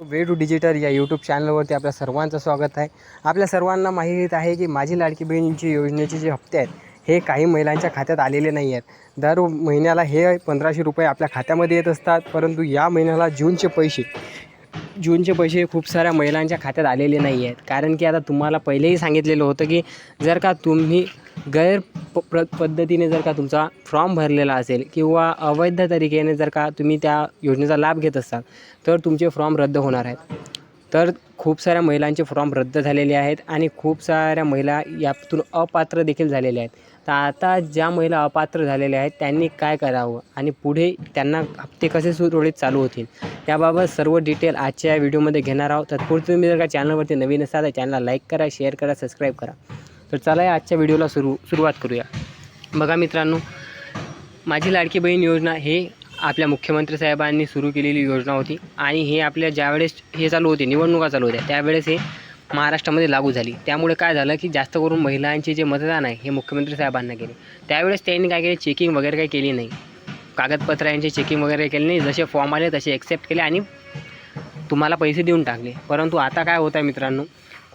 Way to digital या YouTube चॅनलवरती आपल्या सर्वांचं स्वागत आहे. आपल्या सर्वांना माहीत आहे की माझी लाडकी बहिणीची योजनेचे जे हप्ते आहेत हे काही महिलांच्या खात्यात आलेले नाही आहेत. दर महिन्याला हे पंधराशे रुपये आपल्या खात्यामध्ये येत असतात परंतु या महिन्याला जूनचे पैसे जूनचे पैसे खूप साऱ्या महिलांच्या खात्यात आलेले नाही आहेत. कारण की आता तुम्हाला पहिलेही सांगितलेलं होतं की जर का तुम्ही गैर प प्र पद्धतीने जर का तुमचा फॉर्म भरलेला असेल किंवा अवैध तरीकेने जर का तुम्ही त्या योजनेचा लाभ घेत असाल तर तुमचे फॉर्म रद्द होणार आहेत. तर खूप साऱ्या महिलांचे फॉर्म रद्द झालेले आहेत आणि खूप साऱ्या महिला यातून अपात्र देखील झालेल्या आहेत. तर आता ज्या महिला अपात्र झालेल्या आहेत त्यांनी काय करावं आणि पुढे त्यांना हप्ते कसे सुरळीत चालू होतील याबाबत सर्व डिटेल आजच्या या व्हिडिओमध्ये घेणार आहोत. तत्पूर्वी तुम्ही जर का चॅनलवरती नवीन असाल तर चॅनलला लाईक करा शेअर करा सबस्क्राईब करा. तर चला या आजच्या व्हिडिओला सुरू सुरुवात करूया. बघा मित्रांनो माझी लाडकी बहीण योजना हे आपल्या मुख्यमंत्री साहेबांनी सुरू केलेली योजना होती आणि हे आपल्या ज्यावेळेस हे चालू होते निवडणुका चालू होत्या त्यावेळेस हे महाराष्ट्रामध्ये लागू झाली. त्यामुळे काय झालं की जास्त करून महिलांचे जे मतदान आहे हे मुख्यमंत्री साहेबांना केले त्यावेळेस त्यांनी काय केले चेकिंग वगैरे काही केली नाही. कागदपत्र यांचे चेकिंग वगैरे केले नाही जसे फॉर्म आले तसे एक्सेप्ट केले आणि तुम्हाला पैसे देऊन टाकले. परंतु आता काय होत आहे मित्रांनो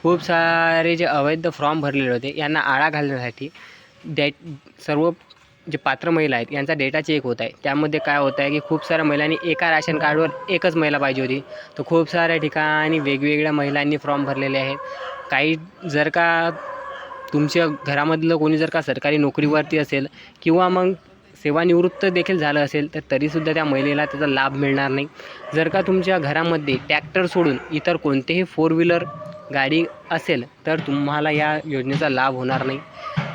खूप सारे जे अवैध फॉर्म भरलेले होते यांना आळा घालण्यासाठी डेट सर्व जे पात्र महिला आहेत यांचा डेटा चेक होत आहे. त्यामध्ये काय होत आहे की खूप साऱ्या महिलांनी एका राशन कार्डवर एकच महिला पाहिजे होती. तर खूप साऱ्या ठिकाणी वेगवेगळ्या महिलांनी फॉर्म भरलेले आहेत. काही जर का तुमच्या घरामधलं कोणी जर का सरकारी नोकरीवरती असेल किंवा मग सेवानिवृत्त देखील झालं असेल तर तरीसुद्धा त्या महिलेला त्याचा लाभ मिळणार नाही. जर का तुमच्या घरामध्ये टॅक्टर सोडून इतर कोणतेही फोर व्हीलर गाडी असेल तर तुम्हाला या योजनेचा लाभ होणार नाही.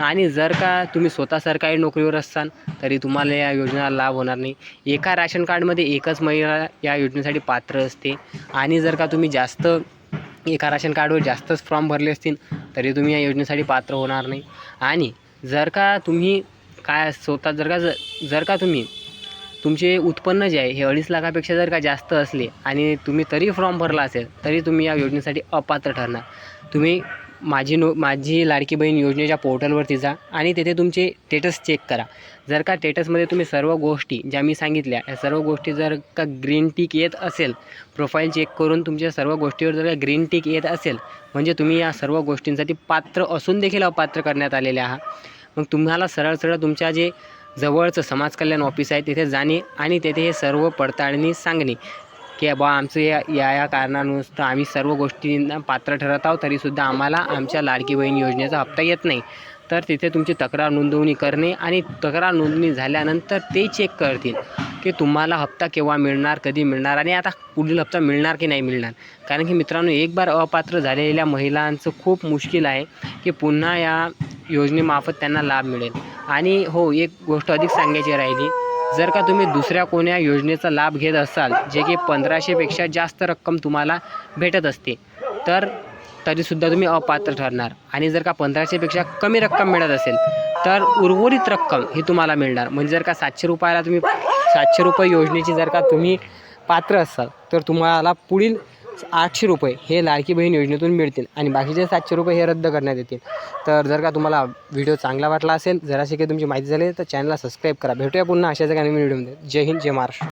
आणि जर का तुम्ही स्वतः सरकारी नोकरीवर असाल तरी तुम्हाला या योजनेचा लाभ होणार नाही. एका राशन कार्डमध्ये एकच महिला या योजनेसाठी पात्र असते. आणि जर का तुम्ही जास्त एका राशन कार्डवर जास्तच फॉर्म भरले असतील तरी तुम्ही या योजनेसाठी पात्र होणार नाही. आणि जर का तुम्ही काय स्वतः जर का जर का तुम्ही तुमचे उत्पन्न जे आहे हे अडीच लाखापेक्षा जर का जास्त असले आणि तुम्ही तरी फॉर्म भरला असेल तरी तुम्ही या योजनेसाठी अपात्र ठरणार. तुम्ही माझी नो माझी लाडकी बहीण योजनेच्या पोर्टलवरती जा आणि तेथे तुमचे स्टेटस चेक करा. जर का स्टेटसमध्ये तुम्ही सर्व गोष्टी ज्या मी सांगितल्या या सर्व गोष्टी जर का ग्रीन टिक येत असेल प्रोफाईल चेक करून तुमच्या सर्व गोष्टीवर जर का ग्रीन टिक येत असेल म्हणजे तुम्ही या सर्व गोष्टींसाठी पात्र असून देखील अपात्र करण्यात आलेले आहात. मग तुम्हाला सरळ सरळ तुमच्या जे जवळचं समाज कल्याण ऑफिस आहे तिथे जाणे आणि तेथे हे सर्व पडताळणी सांगणे. की बा आमचं या या या कारणानुसार आम्ही सर्व गोष्टींना पात्र ठरत आहोत तरीसुद्धा आम्हाला आमच्या लाडकी बहीण योजनेचा हप्ता येत नाही. तर तिथे तुमची तक्रार नोंदवणी करणे आणि तक्रार नोंदणी झाल्यानंतर ते चेक करतील की तुम्हाला हप्ता केव्हा मिळणार कधी मिळणार आणि आता पुढील हप्ता मिळणार की नाही मिळणार. कारण की मित्रांनो एक बार अपात्र झालेल्या महिलांचं खूप मुश्किल आहे की पुन्हा या योजनेमार्फत त्यांना लाभ मिळेल. आणि हो एक गोष्ट अधिक सांगायची राहिली. जर का तुम्ही दुसऱ्या कोण्या योजनेचा लाभ घेत असाल जे की पंधराशेपेक्षा जास्त रक्कम तुम्हाला भेटत असते तर तरीसुद्धा तुम्ही अपात्र ठरणार. आणि जर का पंधराशेपेक्षा कमी रक्कम मिळत असेल तर उर्वरित रक्कम ही तुम्हाला मिळणार. म्हणजे जर का सातशे रुपयाला तुम्ही सातशे रुपये योजनेची जर का तुम्ही पात्र असाल तर तुम्हाला पुढील आठशे रुपये हे लाडकी बहीण योजनेतून मिळतील आणि बाकीचे सातशे रुपये हे रद्द करण्यात येतील. तर जर का तुम्हाला व्हिडिओ चांगला वाटला असेल जराशी काही तुमची माहिती झाली तर चॅनलला सबस्क्राईब करा. भेटूया पुन्हा अशाच एका नवीन व्हिडिओमध्ये जय हिंद जय महाराष्ट्र.